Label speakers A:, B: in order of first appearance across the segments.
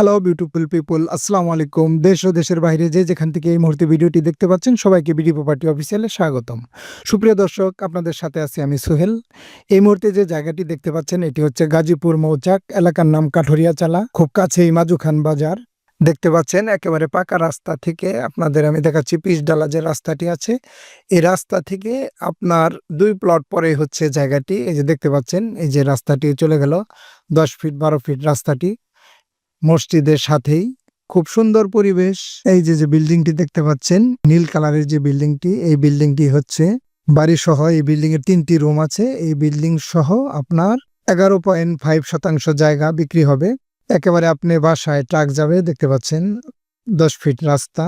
A: Hello beautiful people আসসালামু আলাইকুম দেশ ও দেশের বাইরে যে যেখান থেকে এই মুহূর্তে ভিডিওটি দেখতে পাচ্ছেন, সবাইকে বিডি প্রপার্টি অফিসিয়ালে স্বাগতম। সুপ্রিয় দর্শক, আপনাদের সাথে আছি আমি সোহেল। এই মুহূর্তে যে জায়গাটি দেখতে পাচ্ছেন, এটি হচ্ছে গাজীপুর মৌচাক এলাকার নাম কাঠরিয়া চালা খুব কাছেই মাজু খান বাজার। দেখতে পাচ্ছেন, একেবারে পাকা রাস্তা থেকে আপনাদের আমি দেখাচ্ছি, পিচ ডালা যে রাস্তাটি আছে, এই রাস্তা থেকে আপনার দুই প্লট পরে হচ্ছে জায়গাটি। এই যে দেখতে পাচ্ছেন, এই যে রাস্তাটি চলে গেল দশ ফিট বারো ফিট রাস্তাটি। মসজিদের সাথেই। খুব সুন্দর পরিবেশ। এই যে যে বিল্ডিংটি দেখতে পাচ্ছেন, নীল কালারের যে বিল্ডিংটি, এই বিল্ডিংটি হচ্ছে বাড়ি সহ এই বিল্ডিং এর তিনটি রুম আছে। এই বিল্ডিং সহ আপনার এগারো পয়েন্ট ফাইভ শতাংশ জায়গা বিক্রি হবে। একেবারে আপনি বাসায় ট্রাক যাবে, দেখতে পাচ্ছেন, দশ ফিট রাস্তা।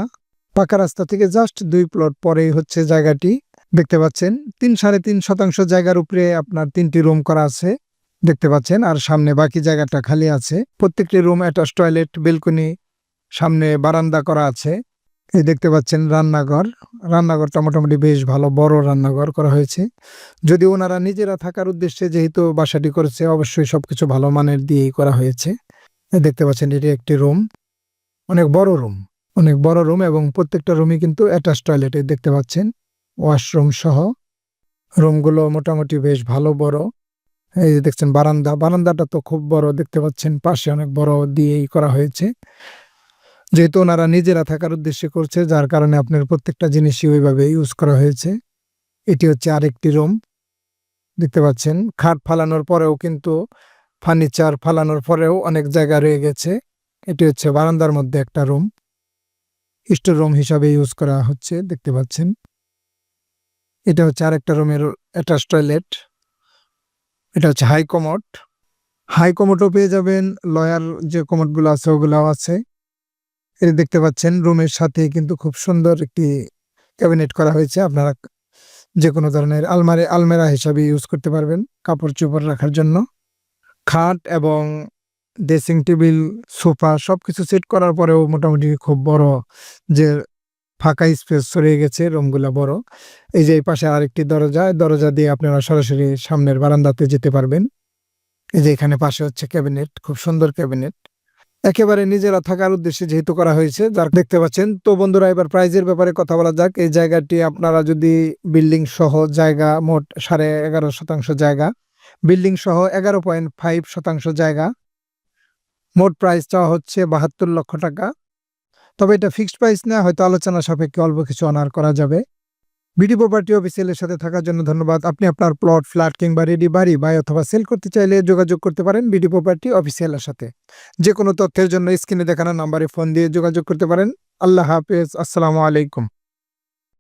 A: পাকা রাস্তা থেকে জাস্ট দুই প্লট পরেই হচ্ছে জায়গাটি। দেখতে পাচ্ছেন, তিন সাড়ে তিন শতাংশ জায়গার উপরে আপনার তিনটি রুম করা আছে। দেখতে পাচ্ছেন, আর সামনে বাকি জায়গাটা খালি আছে। প্রত্যেকটি রুম অ্যাটাচ টয়লেট, বেলকনি, সামনে বারান্দা করা আছে। এই দেখতে পাচ্ছেন রান্নাঘর। রান্নাঘরটা মোটামুটি বেশ ভালো, বড় রান্নাঘর করা হয়েছে। যদি ওনারা নিজেরা থাকার উদ্দেশ্যে যেহেতু বাসাটি করেছে, অবশ্যই সবকিছু ভালো মানের দিয়েই করা হয়েছে। দেখতে পাচ্ছেন, এটি একটি রুম। অনেক বড় রুম। অনেক বড় রুম এবং প্রত্যেকটা রুমই কিন্তু অ্যাটাচ টয়লেট দেখতে পাচ্ছেন। ওয়াশরুম সহ। রুমগুলো মোটামুটি বেশ ভালো, বড়। এই যে দেখছেন, বারান্দা, বারান্দাটা তো খুব বড় দেখতে পাচ্ছেন, পাশে অনেক বড় দিয়েই করা হয়েছে। যেহেতু ওনারা নিজেরা থাকার উদ্দেশ্যে করছে, যার কারণে আপনার প্রত্যেকটা জিনিসই ওইভাবে ইউজ করা হয়েছে। এটি হচ্ছে আরেকটি রুম দেখতে পাচ্ছেন। খাট ফালানোর পরেও কিন্তু ফার্নিচার ফালানোর পরেও অনেক জায়গা রয়ে গেছে। এটি হচ্ছে বারান্দার মধ্যে একটা রুম স্টোর রুম হিসাবে ইউজ করা হচ্ছে, দেখতে পাচ্ছেন। এটা হচ্ছে আরেকটা রুমের অ্যাটাচ টয়লেট এটা হচ্ছে হাই কমোড হাই কমোডও পেয়ে যাবেন লয়ার যে কমোডগুলো আছে, ওগুলাও আছে। এটা দেখতে পাচ্ছেন, রুমের সাথে কিন্তু খুব সুন্দর একটি ক্যাবিনেট করা হয়েছে। আপনারা যে কোনো ধরনের আলমারি, আলমেরা হিসাবে ইউজ করতে পারবেন কাপড় চোপড় রাখার জন্য। খাট এবং ড্রেসিং টেবিল সোফা সব কিছু সেট করার পরেও মোটামুটি খুব বড় যে ফাঁকা স্পেস সরিয়ে গেছে রুমগুলা বড়। এই যে এই পাশে আরেকটি দরজা দরজা দিয়ে আপনারা সরাসরি সামনের বারান্দাতে যেতে পারবেন। এই যে এখানে পাশে হচ্ছে ক্যাবিনেট, খুব সুন্দর ক্যাবিনেট। একেবারে নিজেরা থাকার উদ্দেশ্যে যেহেতু করা হয়েছে, যার দেখতে পাচ্ছেন। তো বন্ধুরা, এবার প্রাইজের ব্যাপারে কথা বলা যাক। এই জায়গাটি আপনারা যদি বিল্ডিং সহ জায়গা মোট সাড়ে এগারো শতাংশ জায়গা, বিল্ডিং সহ এগারো পয়েন্ট ফাইভ শতাংশ জায়গা, মোট প্রাইস চাওয়া হচ্ছে বাহাত্তর লক্ষ টাকা। তবে এটা ফিক্সড প্রাইস না, হয়তো আলোচনা সাপেক্ষে অল্প কিছু অনার করা যাবে। বিডি প্রপার্টি অফিসিয়ালের সাথে থাকার জন্য ধন্যবাদ। আপনি আপনার প্লট, ফ্ল্যাট কিংবা রেডি বাড়ি বাই অথবা সেল করতে চাইলে যোগাযোগ করতে পারেন বিডি প্রপার্টি অফিসিয়ালের সাথে। যে কোনো তথ্যের জন্য স্ক্রিনে দেখানো নাম্বারে ফোন দিয়ে যোগাযোগ করতে পারেন। আল্লাহ হাফেজ। আসসালামু আলাইকুম।